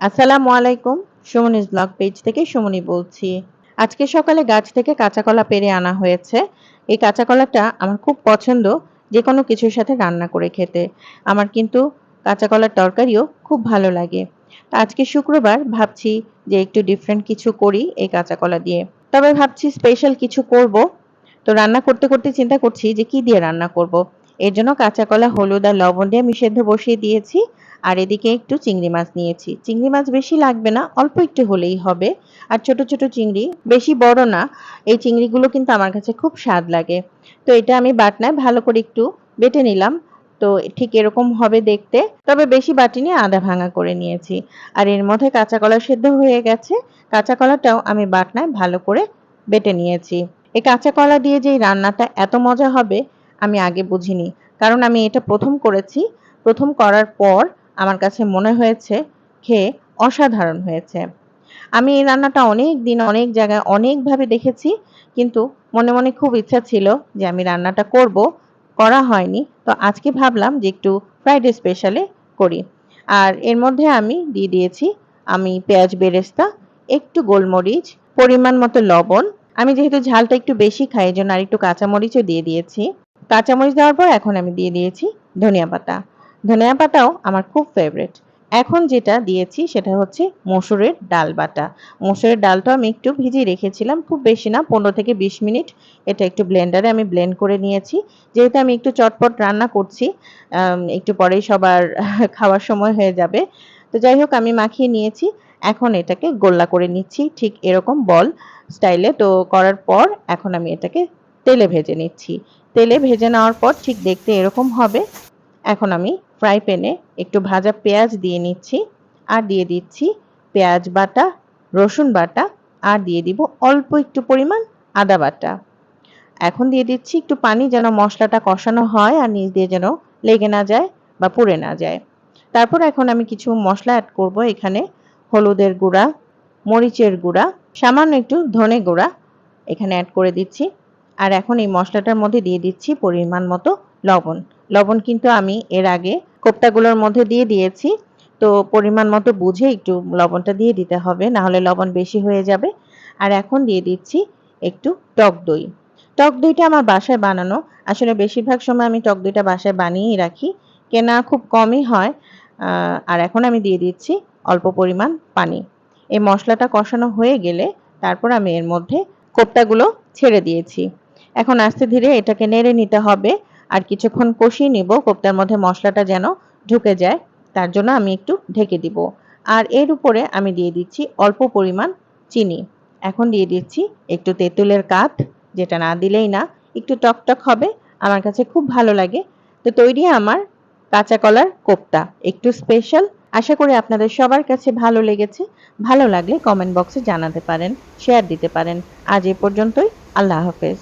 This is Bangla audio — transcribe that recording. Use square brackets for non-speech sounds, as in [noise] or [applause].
আসসালামু আলাইকুম, সুমনিজ ব্লগ পেজ থেকে সুমনি বলছি। আজকে সকালে গাছ থেকে কাঁচা কলা পেরে আনা হয়েছে। এই কাঁচা কলাটা আমার খুব পছন্দ যে কোনো কিছুর সাথে রান্না করে খেতে। আমার কিন্তু কাঁচা কলার তরকারিও খুব ভালো লাগে। আজকে শুক্রবার, ভাবছি যে একটু ডিফারেন্ট কিছু করি এই কাঁচা কলা দিয়ে। তবে ভাবছি স্পেশাল কিছু করব। তো রান্না করতে করতে চিন্তা করছি যে কি দিয়ে রান্না করব। এর জন্য কাঁচা কলা হলুদ আর লবণ দিয়ে আমি সেদ্ধ বসিয়ে দিয়েছি। আর এদিকে একটু চিংড়ি মাছ নিয়েছি। চিংড়ি মাছ বেশি লাগবে না, অল্প একটু হলেই হবে। আর ছোট ছোট চিংড়ি বেশি বড় না, এই চিংড়িগুলো কিন্তু আমার কাছে খুব স্বাদ লাগে। তো এটা আমি বাটনায় ভালো করে একটু বেটে নিলাম। তো ঠিক এরকম হবে দেখতে। তবে বেশি বাটি নিয়ে আদা ভাঙা করে নিয়েছি। আর এর মধ্যে কাঁচা কলা সেদ্ধ হয়ে গেছে। কাঁচা কলাটাও আমি বাটনায় ভালো করে বেটে নিয়েছি। এই কাঁচা কলা দিয়ে যে রান্নাটা এত মজা হবে আমি আগে বুঝিনি। কারণ আমি এটা প্রথম করেছি। প্রথম করার পর আমার কাছে মনে হয়েছে খেয়ে অসাধারণ হয়েছে। আমি এই রান্নাটা অনেক দিন অনেক জায়গায় অনেকভাবে দেখেছি, কিন্তু মনে মনে খুব ইচ্ছা ছিল যে আমি রান্নাটা করব। করা হয়নি। তো আজকে ভাবলাম যে একটু ফ্রাইডে স্পেশালে করি। আর এর মধ্যে আমি দিয়ে দিয়েছি, আমি পেঁয়াজ বেরেস্তা, একটু গোলমরিচ, পরিমাণ মতো লবণ। আমি যেহেতু ঝালটা একটু বেশি খাই এই জন্য আর একটু কাঁচামরিচও দিয়ে দিয়েছি। কাঁচামরিচ দেওয়ার পর এখন আমি দিয়ে দিয়েছি ধনিয়া পাতা। ধনিয়া পাতাও আমার খুব ফেভারিট এখন যেটা দিয়েছি সেটা হচ্ছে মসুরের ডাল বাটা। মসুরের ডালটা আমি একটু ভিজিয়ে রেখেছিলাম, খুব বেশি না, পনেরো থেকে বিশ মিনিট। এটা একটু ব্লেন্ডারে আমি ব্লেন্ড করে নিয়েছি। যেহেতু আমি একটু চটপট রান্না করছি একটু পরেই সবার [laughs] খাওয়ার সময় হয়ে যাবে। তো যাই হোক, আমি মাখিয়ে নিয়েছি। এখন এটাকে গোল্লা করে নিচ্ছি, ঠিক এরকম বল স্টাইলে। তো করার পর এখন আমি এটাকে তেলে ভেজে নিচ্ছি। তেলে ভেজে নেওয়ার পর ঠিক দেখতে এরকম হবে। এখন আমি ফ্রাই প্যানে একটু ভাজা পেঁয়াজ দিয়ে নিচ্ছি আর দিয়ে দিচ্ছি পেঁয়াজ বাটা, রসুন বাটা আর দিয়ে দিব অল্প একটু পরিমাণ আদা বাটা। এখন দিয়ে দিচ্ছি একটু পানি যেন মশলাটা কষানো হয় আর নিচ দিয়ে যেন লেগে না যায় বা পুড়ে না যায়। তারপর এখন আমি কিছু মশলা অ্যাড করব এখানে হলুদের গুঁড়া, মরিচের গুঁড়া, সামান্য একটু ধনে গুঁড়া এখানে অ্যাড করে দিচ্ছি। আর এখন এই মশলাটার মধ্যে দিয়ে দিচ্ছি পরিমাণ মতো লবণ। লবণ কিন্তু আমি এর আগে কোপ্তাগুলোর মধ্যে দিয়ে দিয়েছি। তো পরিমাণ মতো বুঝে একটু লবণটা দিয়ে দিতে হবে না হলে লবণ বেশি হয়ে যাবে। আর এখন দিয়ে দিচ্ছি একটু টক দই। টক দইটা আমার বাসায় বানানো। আসলে বেশিরভাগ সময় আমি টক দইটা বাসায় বানিয়েই রাখি। কেনা খুব কমই হয়। আর এখন আমি দিয়ে দিচ্ছি অল্প পরিমাণ পানি। এই মশলাটা কষানো হয়ে গেলে তারপর আমি এর মধ্যে কোপ্তাগুলো ছেড়ে দিয়েছি। এখন আস্তে ধীরে এটাকে নেড়ে নিতে হবে আর কিছুক্ষণ কষিয়ে নিব। কোপ্তার মধ্যে মশলাটা যেন ঢুকে যায়, তার জন্য আমি একটু ঢেকে দিব। আর এর উপরে আমি দিয়ে দিচ্ছি অল্প পরিমাণ চিনি। এখন দিয়ে দিচ্ছি একটু তেঁতুলের কাঠ যেটা না দিলেই না, একটু টকটক হবে, আমার কাছে খুব ভালো লাগে। তো তৈরি আমার কাঁচা কলার কোপ্তা, একটু স্পেশাল। আশা করি আপনাদের সবার কাছে ভালো লেগেছে। ভালো লাগলে কমেন্ট বক্সে জানাতে পারেন, শেয়ার দিতে পারেন। আজ এ পর্যন্তই, আল্লাহ হাফেজ।